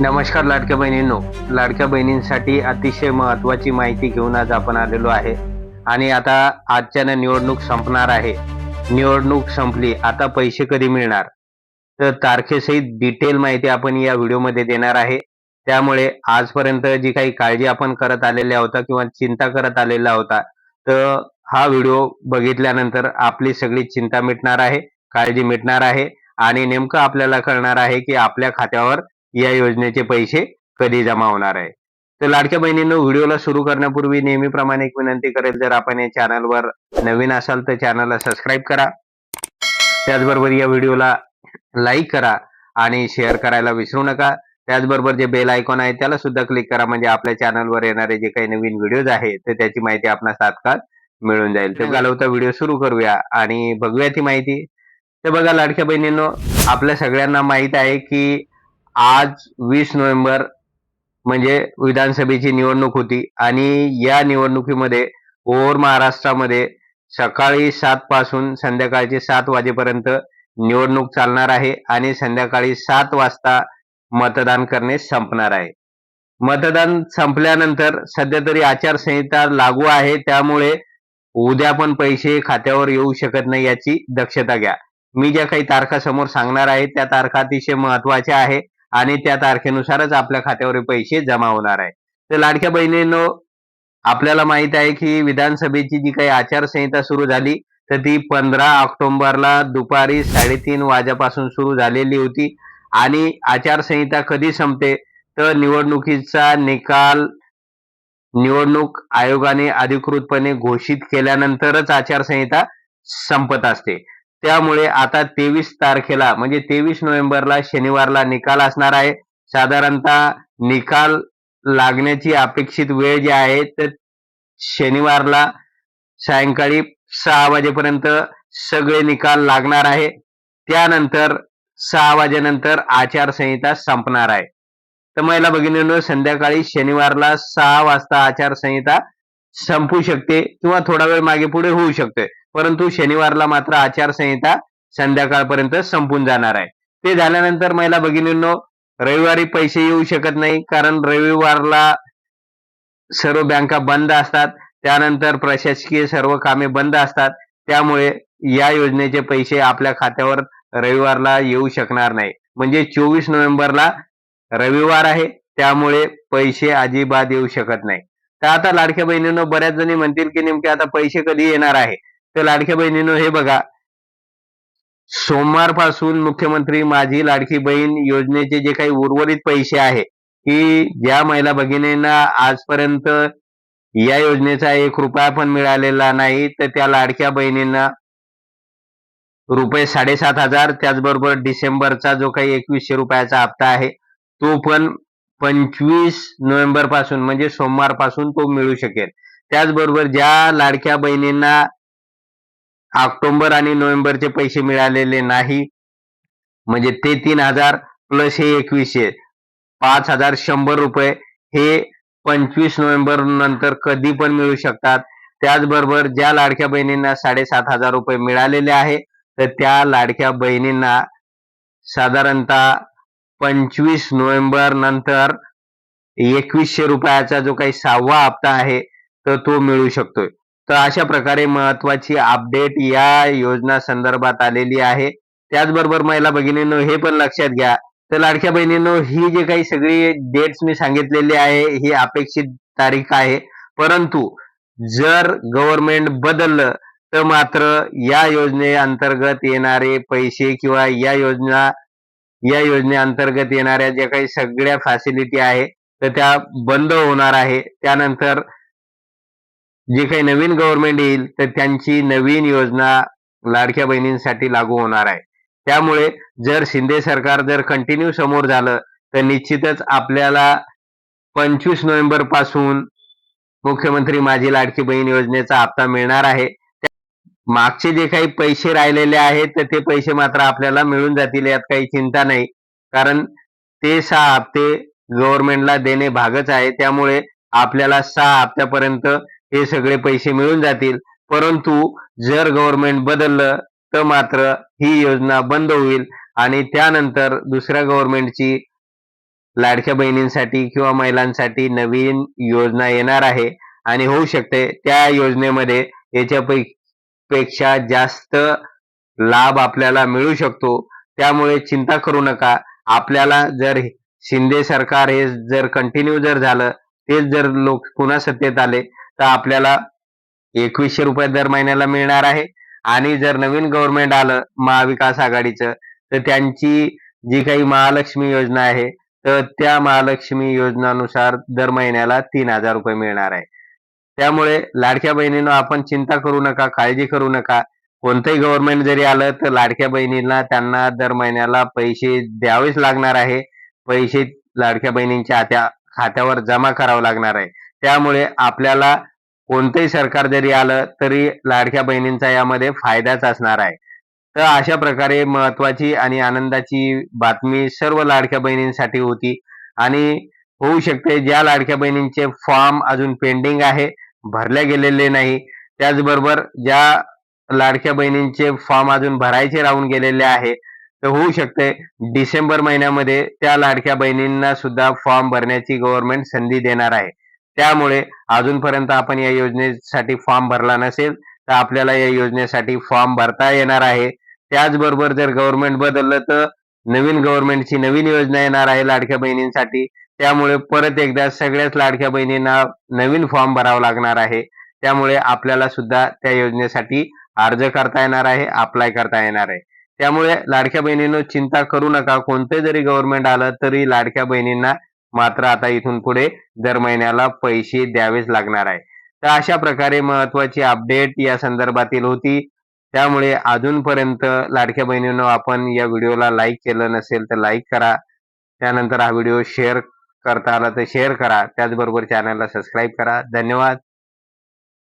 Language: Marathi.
नमस्कार लाडक्या बहिणींनो. लाडक्या बहिणींसाठी अतिशय महत्वाची माहिती घेऊन आज आपण आलेलो आहे. आणि आता आजच्यानं निवडणूक संपणार आहे. निवडणूक संपली आता पैसे कधी मिळणार? तर तारखेसहित डिटेल माहिती आपण या व्हिडिओमध्ये देणार आहे. त्यामुळे आजपर्यंत जी काही काळजी आपण करत आलेल्या होता किंवा चिंता करत आलेला होता तर हा व्हिडिओ बघितल्यानंतर आपली सगळी चिंता मिटणार आहे काळजी मिटणार आहे. आणि नेमकं आपल्याला कळणार आहे की आपल्या खात्यावर या योजनेचे पैसे कधी जमा होणार आहे? तर लाडक्या बहिणींनो व्हिडिओला सुरू करण्यापूर्वी नेहमीप्रमाणे एक विनंती करेल जर आपण या चॅनलवर नवीन असाल तर चॅनलला सबस्क्राईब करा. त्याचबरोबर या व्हिडिओला लाईक करा आणि शेअर करायला विसरू नका. त्याचबरोबर जे बेल आयकॉन आहे त्याला सुद्धा क्लिक करा म्हणजे आपल्या चॅनलवर येणारे जे काही नवीन व्हिडिओज आहेत तर त्याची माहिती आपणास तात्काळ मिळून जाईल. तर घालवता व्हिडिओ सुरू करूया आणि बघूया ती माहिती. तर बघा लाडक्या बहिणींनो आपल्या सगळ्यांना माहीत आहे की आज वीस नोव्हेंबर म्हणजे विधानसभेची निवडणूक होती आणि या निवडणुकीमध्ये ओव्हर महाराष्ट्रामध्ये सकाळी सात पासून संध्याकाळचे सात वाजेपर्यंत निवडणूक चालणार आहे आणि संध्याकाळी सात वाजता मतदान करणे संपणार आहे. मतदान संपल्यानंतर सध्या तरी आचारसंहिता लागू आहे त्यामुळे उद्या पण पैसे खात्यावर येऊ शकत नाही याची दक्षता घ्या. मी ज्या काही तारखा समोर सांगणार आहे त्या तारखा अतिशय महत्त्वाच्या आहे. आणि त्या तारखेनुसारच आपल्या खात्यावर पैसे जमा होणार आहे. तर लाडक्या बहिणींनो आपल्याला माहीत आहे की विधानसभेची जी काही आचारसंहिता सुरू झाली तर ती पंधरा ऑक्टोबरला दुपारी साडेतीन वाजेपासून सुरू झालेली होती. आणि आचारसंहिता कधी संपते? तर निवडणुकीचा निकाल निवडणूक आयोगाने अधिकृतपणे घोषित केल्यानंतरच आचारसंहिता संपत असते. त्यामुळे आता तेवीस तारखेला म्हणजे तेवीस नोव्हेंबरला शनिवारला निकाल असणार आहे. साधारणतः निकाल लागण्याची अपेक्षित वेळ जी आहे तर शनिवारला सायंकाळी सहा वाजेपर्यंत सगळे निकाल लागणार आहे. त्यानंतर सहा वाजेनंतर आचारसंहिता संपणार आहे. तर महिला भगिनींनो संध्याकाळी शनिवारला सहा वाजता आचारसंहिता संपू शकते किंवा थोडा वेळ मागे पुढे होऊ शकते परंतु शनिवारला मात्र आचारसंहिता संध्याकाळपर्यंत संपून जाणार आहे. ते झाल्यानंतर महिला भगिनींनो रविवारी पैसे येऊ शकत नाही कारण रविवारला सर्व बँका बंद असतात. त्यानंतर प्रशासकीय सर्व कामे बंद असतात. त्यामुळे या योजनेचे पैसे आपल्या खात्यावर रविवारला येऊ शकणार नाही. म्हणजे चोवीस नोव्हेंबरला रविवार आहे. त्यामुळे पैसे अजिबात येऊ शकत नाही. तर आता लाडक्या बहिणीनं बऱ्याच जणी म्हणतील की नेमके आता पैसे कधी येणार आहे? तर लाडक्या बहिणीनं हे बघा. सोमवारपासून मुख्यमंत्री माझी लाडकी बहीण योजनेचे जे काही उर्वरित पैसे आहे की ज्या महिला भगिनींना आजपर्यंत या योजनेचा एक रुपया पण मिळालेला नाही तर त्या लाडक्या बहिणींना रुपये साडेसात हजार त्याचबरोबर डिसेंबरचा जो काही एकवीसशे रुपयाचा हप्ता आहे तो पण पंचवीस नोव्हेंबरपासून म्हणजे सोमवारपासून तो मिळू शकेल. त्याचबरोबर ज्या लाडक्या बहिणींना ऑक्टोबर आणि नोव्हेंबरचे पैसे मिळालेले नाही म्हणजे ते तीन हजार प्लस हे एकवीसशे पाच हजार शंभर रुपये हे पंचवीस नोव्हेंबर नंतर कधी पण मिळू शकतात. त्याचबरोबर ज्या लाडक्या बहिणींना साडेसात हजार रुपये मिळालेले आहे तर त्या लाडक्या बहिणींना साधारणतः पंचवीस नोव्हेंबर नंतर एकवीसशे रुपयाचा जो काही सहावा हप्ता आहे तर तो मिळू शकतोय. तर अशा प्रकारे महत्वाची अपडेट या योजना संदर्भात आलेली आहे. त्याचबरोबर महिला भगिनींनो हे पण लक्षात घ्या. तर लाडक्या बहिणींनो ही जे काही सगळी डेट्स मी सांगितलेली आहे ही अपेक्षित तारीख आहे. परंतु जर गव्हर्नमेंट बदललं तर मात्र या योजनेअंतर्गत येणारे पैसे किंवा या योजना या योजनेअंतर्गत येणाऱ्या ज्या काही सगळ्या फॅसिलिटी आहे तर त्या बंद होणार आहे. त्यानंतर जे काही नवीन गव्हर्नमेंट येईल तर त्यांची नवीन योजना लाडक्या बहिणींसाठी लागू होणार आहे. त्यामुळे जर शिंदे सरकार जर कंटिन्यू समोर झालं तर निश्चितच आपल्याला पंचवीस नोव्हेंबरपासून मुख्यमंत्री माझी लाडकी बहीण योजनेचा हप्ता मिळणार आहे. मागचे जे काही पैसे राहिलेले आहेत तर ते पैसे मात्र आपल्याला मिळून जातील यात काही चिंता नाही. कारण ते सहा हप्ते गव्हर्नमेंटला देणे भागच आहे. त्यामुळे आपल्याला सहा हप्त्यापर्यंत हे सगळे पैसे मिळून जातील. परंतु जर गव्हर्नमेंट बदललं तर मात्र ही योजना बंद होईल आणि त्यानंतर दुसऱ्या गव्हर्नमेंटची लाडक्या बहिणींसाठी किंवा महिलांसाठी नवीन योजना येणार आहे. आणि होऊ शकते त्या योजनेमध्ये याच्यापैकी पेक्षा जास्त लाभ आपल्याला मिळू शकतो. त्यामुळे चिंता करू नका. आपल्याला जर शिंदे सरकार हे जर कंटिन्यू जर झालं तेच जर लोक पुन्हा सत्तेत आले तर आपल्याला एकवीसशे रुपये दर महिन्याला मिळणार आहे. आणि जर नवीन गव्हर्नमेंट आलं महाविकास आघाडीचं तर त्यांची जी काही महालक्ष्मी योजना आहे तर त्या महालक्ष्मी योजनानुसार दर महिन्याला तीन हजार रुपये मिळणार आहे. त्यामुळे लाडक्या बहिणीनं आपण चिंता करू नका काळजी करू नका. कोणतंही गव्हर्नमेंट जरी आलं तर लाडक्या बहिणींना त्यांना दर महिन्याला पैसे द्यावेच लागणार आहे. पैसे लाडक्या बहिणींच्या खात्या खात्यावर जमा करावं लागणार आहे. त्यामुळे आपल्याला कोणतंही सरकार जरी आलं तरी लाडक्या बहिणींचा यामध्ये फायदाच असणार आहे. तर अशा प्रकारे महत्वाची आणि आनंदाची बातमी सर्व लाडक्या बहिणींसाठी होती. आणि होऊ शकते ज्या लाडक्या बहिणींचे फॉर्म अजून पेंडिंग आहे भरले गेलेले नाही. त्याचबरोबर ज्या लाडक्या बहिणींचे फॉर्म अजून भरायचे राहून गेलेले आहे तर होऊ शकते. डिसेंबर महिन्यामध्ये त्या लाडक्या बहिणींना सुद्धा फॉर्म भरण्याची गव्हर्नमेंट संधी देणार आहे. त्यामुळे अजूनपर्यंत आपण या योजनेसाठी फॉर्म भरला नसेल तर आपल्याला या योजनेसाठी फॉर्म भरता येणार आहे. त्याचबरोबर जर गव्हर्नमेंट बदललं तर नवीन गव्हर्नमेंटची नवीन योजना येणार आहे लाडक्या बहिणींसाठी. त्यामुळे परत एकदा सगळ्याच लाडक्या बहिणींना नवीन फॉर्म भरावा लागणार आहे. त्यामुळे आपल्याला सुद्धा त्या योजनेसाठी अर्ज करता येणार आहे अप्लाय करता येणार आहे. त्यामुळे लाडक्या बहिणींनो चिंता करू नका. कोणते जरी गव्हर्नमेंट आलं तरी लाडक्या बहिणींना मात्र आता इथून पुढे दर महिन्याला पैसे द्यावेच लागणार आहे. तर अशा प्रकारे महत्वाची अपडेट या संदर्भातील होती. त्यामुळे अजूनपर्यंत लाडक्या बहिणींनो आपण या व्हिडिओला लाईक केलं नसेल तर लाईक करा. त्यानंतर हा व्हिडिओ शेअर करता आला तर शेअर करा. त्याचबरोबर चॅनलला सबस्क्राईब करा. धन्यवाद.